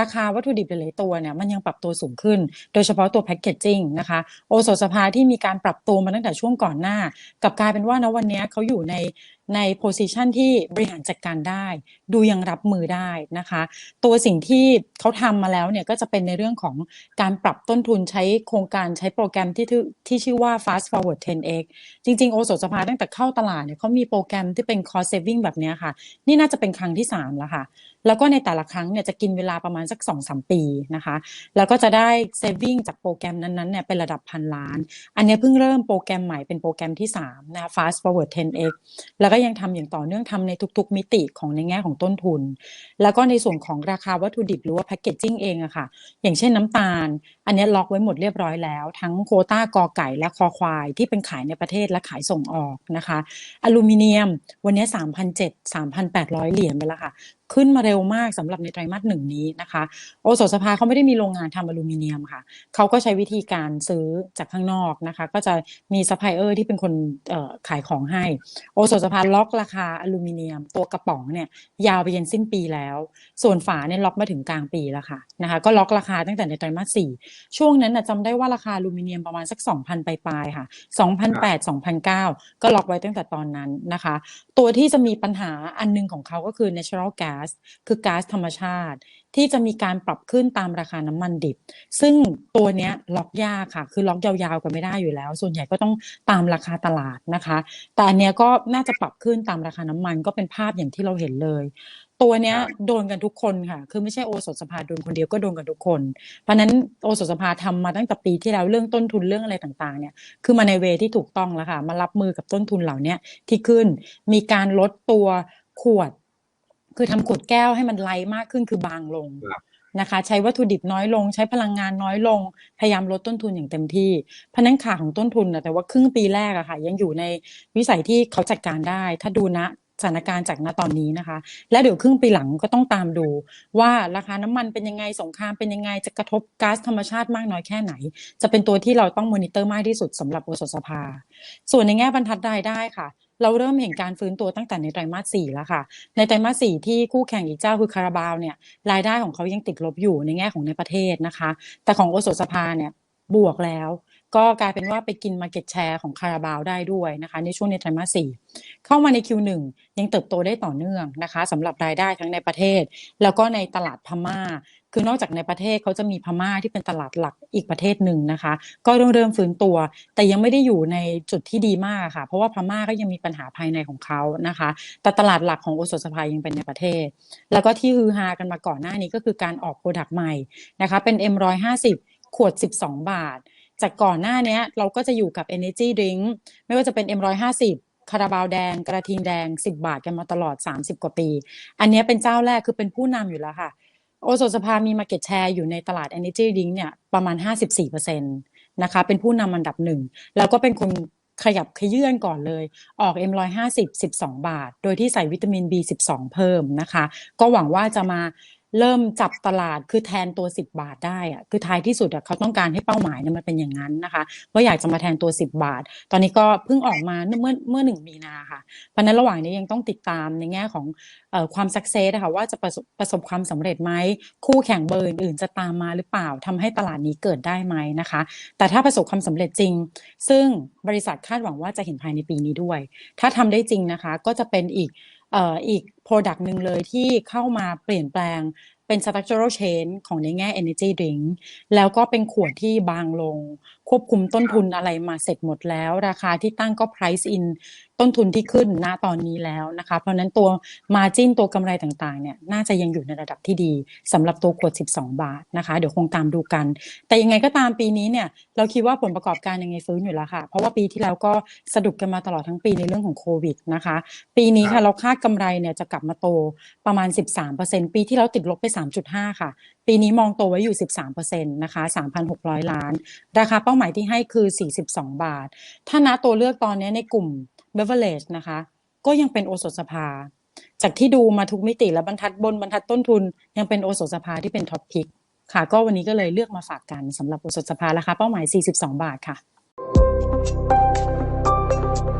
ราคาวัตถุดิบหลายตัวเนี่ยมันยังปรับตัวสูงขึ้น โดยเฉพาะตัวแพคเกจจิ้งนะคะ โอโซสภาที่มีการปรับตัวมาตั้งแต่ช่วงก่อนหน้า กับกลายเป็นว่านะวันนี้เขาอยู่ใน ในโพสิชันที่บริหารจัดการได้ ดูยังรับมือได้นะคะ ตัวสิ่งที่เขาทำมาแล้วเนี่ยก็จะเป็นในเรื่องของการปรับต้นทุนใช้โครงการใช้โปรแกรมที่ที่ชื่อว่า fast forward 10x จริง ๆ โอโซสภาตั้งแต่เข้าตลาดเนี่ยเขามีโปรแกรมที่เป็น cost saving แบบนี้ค่ะ นี่น่าจะเป็นครั้งที่ 3 แล้วค่ะ แล้วก็ในแต่ละครั้งเนี่ยจะกินเวลาประมาณสัก 2-3 ปีนะคะ แล้วก็จะได้ saving จากโปรแกรมนั้นๆเนี่ยเป็นระดับพันล้าน อันนี้เพิ่งเริ่มโปรแกรมใหม่เป็นโปรแกรมที่3นะคะ fast forward 10x แล้วก็ยังทำอย่างต่อเนื่องทำในทุก ๆ มิติของในแง่ของต้นทุน แล้วก็ในส่วนของราคาวัตถุดิบหรือว่าแพคเกจจิ้งเองอะค่ะ อย่างเช่นน้ำตาล อันนี้ล็อกไว้หมดเรียบร้อยแล้ว ทั้งโคต้ากอไก่และคอควายที่เป็นขายในประเทศและขายส่งออกนะคะ อลูมิเนียมวันนี้3,700 3,800 เหรียญไปแล้วค่ะ ขึ้นมาเร็วมากสำหรับในไตรมาสหนึ่งนี้นะคะโอสสภาเขาไม่ได้มีโรงงานทำอลูมิเนียมค่ะเขาก็ใช้วิธีการซื้อจากข้างนอกนะคะ ก็จะมีซัพพลายเออร์ที่เป็นคนขายของให้โอสสภาล็อกราคาอลูมิเนียม ตัวกระป๋องเนี่ยยาวไปยันสิ้นปีแล้ว ส่วนฝาเนี่ยล็อกมาถึงกลางปีแล้วค่ะนะคะก็ล็อกราคาตั้งแต่ในไตรมาสสี่ช่วงนั้นนะจำได้ว่าราคาอลูมิเนียมประมาณสัก 2,000ปลายๆค่ะ2,008 2,009ก็ล็อกไว้ตั้งแต่ตอนนั้นนะคะ ตัวที่จะมีปัญหาอันนึงของเขาก็คือ natural gas คือก๊าซธรรมชาติ ที่จะมีการปรับขึ้นตามราคาน้ำมันดิบ ซึ่งตัวเนี้ยล็อกยากค่ะ คือล็อกยาวๆกันไม่ได้อยู่แล้ว ส่วนใหญ่ก็ต้องตามราคาตลาดนะคะ แต่อันเนี้ยก็น่าจะปรับขึ้นตามราคาน้ำมันก็เป็นภาพอย่างที่เราเห็นเลยตัวเนี้ยโดนกันทุกคนค่ะ คือไม่ใช่โอสถสภาโดนคนเดียวก็โดนกันทุกคน เพราะนั้นโอสถสภาทำมาตั้งแต่ปีที่แล้วเรื่องต้นทุนเรื่องอะไรต่างๆเนี่ย คือมาในเวที่ถูกต้องแล้วค่ะ มารับมือกับต้นทุนเหล่านี้ที่ขึ้น มีการลดตัวขวด คือทำขวดแก้วให้มันไลท์มากขึ้นคือบางลงนะคะ ใช้วัตถุดิบน้อยลง ใช้พลังงานน้อยลง พยายามลดต้นทุนอย่างเต็มที่เพราะนั้นขาของต้นทุนนะแต่ว่าครึ่งปีแรกอะค่ะ ยังอยู่ในวิสัยที่เขาจัดการได้ ถ้าดูนะสถานการณ์จากณตอนนี้นะคะ และเดี๋ยวครึ่งปีหลังก็ต้องตามดู ว่าราคาน้ำมันเป็นยังไงสงครามเป็นยังไงจะกระทบก๊าซธรรมชาติมากน้อยแค่ไหน จะเป็นตัวที่เราต้องมอนิเตอร์มากที่สุดสำหรับโอสถสภา ส่วนในแง่บรรทัดรายได้ค่ะ เราเริ่มเห็นการฟื้นตัวตั้งแต่ในไตรมาสสี่แล้วค่ะ ในไตรมาสสี่ที่คู่แข่งอีกเจ้าคือคาราบาวเนี่ยรายได้ของเขายังติดลบอยู่ในแง่ของในประเทศนะคะ แต่ของโอสถสภาเนี่ย บวกแล้ว ก็กลายเป็นว่าไปกิน Market Share ของคาราบาวได้ด้วยนะคะ ในช่วงในไตรมาสสี่เข้ามาใน Q1 ยังเติบโตได้ต่อเนื่องนะคะสำหรับรายได้ทั้งในประเทศ แล้วก็ในตลาดพม่า คือนอกจากในประเทศเขาจะมีพม่าที่เป็นตลาดหลักอีกประเทศหนึ่งนะคะ ก็เริ่มเริ่มฟื้นตัว แต่ยังไม่ได้อยู่ในจุดที่ดีมากค่ะ เพราะว่าพม่าก็ยังมีปัญหาภายในของเขานะคะ แต่ตลาดหลักของโอสถสภายังเป็นในประเทศ แล้วก็ที่ฮือฮากันมาก่อนหน้านี้ก็คือการออกโปรดักต์ใหม่นะคะเป็น M150 ขวด 12 บาท จากก่อนหน้านี้เราก็จะอยู่กับ Energy Drink ไม่ว่าจะเป็น M150 คาราบาวแดง กระทิงแดง 10 บาทกันมาตลอด 30 กว่าปี อันนี้เป็นเจ้าแรกคือเป็นผู้นำอยู่แล้วค่ะ โอโซสภามี Market Share อยู่ในตลาด Energy Drink เนี่ยประมาณ 54%นะคะเป็นผู้นำอันดับหนึ่ง แล้วก็เป็นคนขยับขยื่นก่อนเลย ออก M150 12 บาท โดยที่ใส่วิตามิน B12 เพิ่มนะคะ ก็หวังว่าจะมา เริ่มจับตลาดคือแทนตัว 10 บาทได้อะคือท้ายที่สุดอะเขาต้องการให้เป้าหมายเนี่ยมันเป็นอย่างนั้นนะคะว่าอยากจะมาแทนตัว 10 บาท ตอนนี้ก็เพิ่งออกมาเมื่อเมื่อหนึ่งมีนาค่ะเพราะนั้นระหว่างนี้ยังต้องติดตามในแง่ของออความสักเซสนะคะว่าจะประสบประสบความสำเร็จไหมคู่แข่งเบอร์อื่นจะตามมาหรือเปล่าทำให้ตลาดนี้เกิดได้ไหมนะคะ แต่ถ้าประสบความสำเร็จจริง ซึ่งบริษัทคาดหวังว่าจะเห็นภายในปีนี้ด้วย ถ้าทำได้จริงนะคะ ก็จะเป็นอีก อีก Product หนึ่งเลยที่เข้ามาเปลี่ยนแปลงเป็น structural change ของในแง่ energy drink แล้วก็เป็นขวดที่บางลง ควบคุมต้นทุนอะไรมาเสร็จหมดแล้ว ราคาที่ตั้งก็ price in ต้นทุนที่ขึ้นณตอนนี้แล้วนะคะ เพราะนั้นตัว margin ตัวกำไรต่างๆเนี่ยน่าจะยังอยู่ในระดับที่ดีสำหรับตัวขวด 12 บาทนะคะ เดี๋ยวคงตามดูกัน แต่ยังไงก็ตามปีนี้เนี่ยเราคิดว่าผลประกอบการยังไงฟื้นอยู่แล้วค่ะ เพราะว่าปีที่แล้วก็สะดุดกันมาตลอดทั้งปีในเรื่องของโควิดนะคะ ปีนี้ค่ะเราคาดกำไรเนี่ยจะกลับมาโตประมาณ 13%ปีที่แล้วติดลบไป 3.5 ค่ะ ปีนี้มองโตไว้อยู่ 13%นะคะ3,600 ล้าน ราคาเป้าหมายที่ให้คือ 42 บาท ถ้าณตัวเลือกตอนนี้ในกลุ่ม เบเวอร์เลชนะคะ ก็ยังเป็นโอสถสภา จากที่ดูมาทุกมิติและบรรทัดบนบรรทัดต้นทุน ยังเป็นโอสถสภาที่เป็นท็อปพิกค่ะ ก็วันนี้ก็เลยเลือกมาฝากกันสำหรับโอสถสภาราคาเป้าหมาย 42 บาทค่ะ